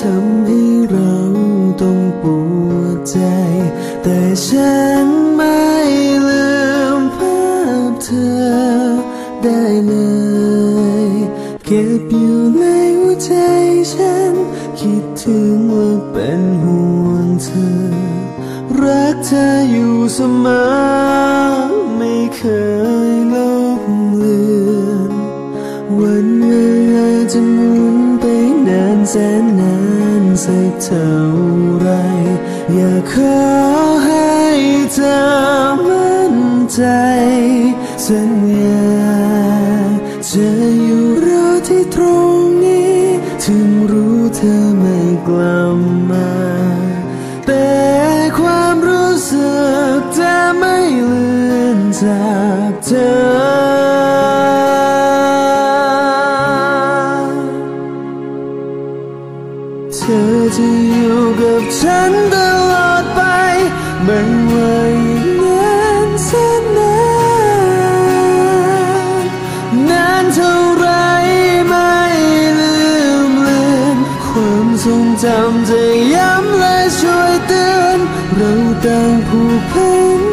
ทำให้เราต้องปวดใจ แต่ฉัน เก็บอยู่ในหัวใจฉัน คิดถึงว่าเป็นห่วงเธอ รักเธออยู่เสมอ ไม่เคยลบเลือนวันเวลาจะหมุนไปนานแสนนานสักเท่าไร อยากขอให้เธอมั่นใจสัญญา จะอยู่รอที่ตรงนี้ ถึงรู้เธอไม่กลับมา แต่ความรู้สึกจะไม่เลือนจากเธอ เธอจะอยู่กับฉัน เรา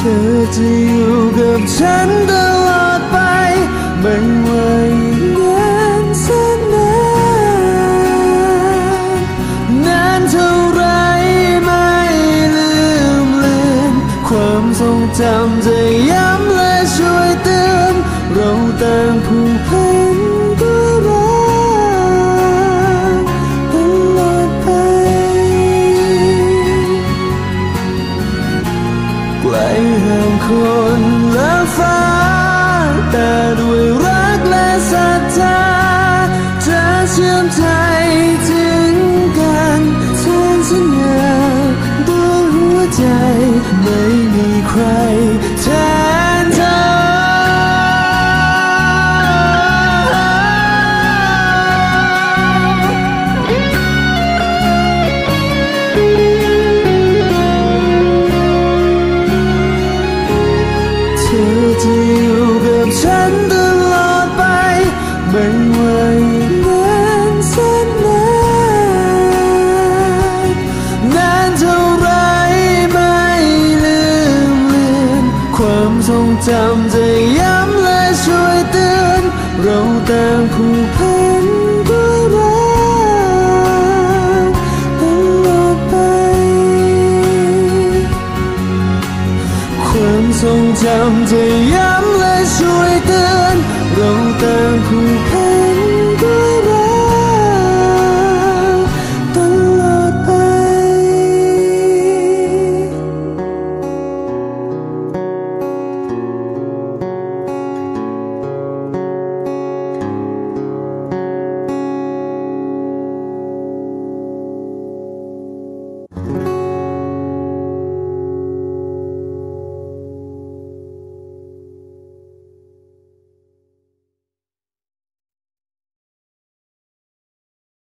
ธอจะอยู่กับฉันตลอดไปไม่ว่าอีกนานแสนนานนานเท่าไรไม่ลืมเลือนความทรงจำจะย้ำและช่วยเตือนเราต่างผูก ห่าง จะอยู่กับฉันตลอดไป ไม่ว่าอีกนานแสนนานนานเท่าไรไม่ลืมเลือนความทรงจำจะย้ำและช่วยเตือนเราต่าง ควา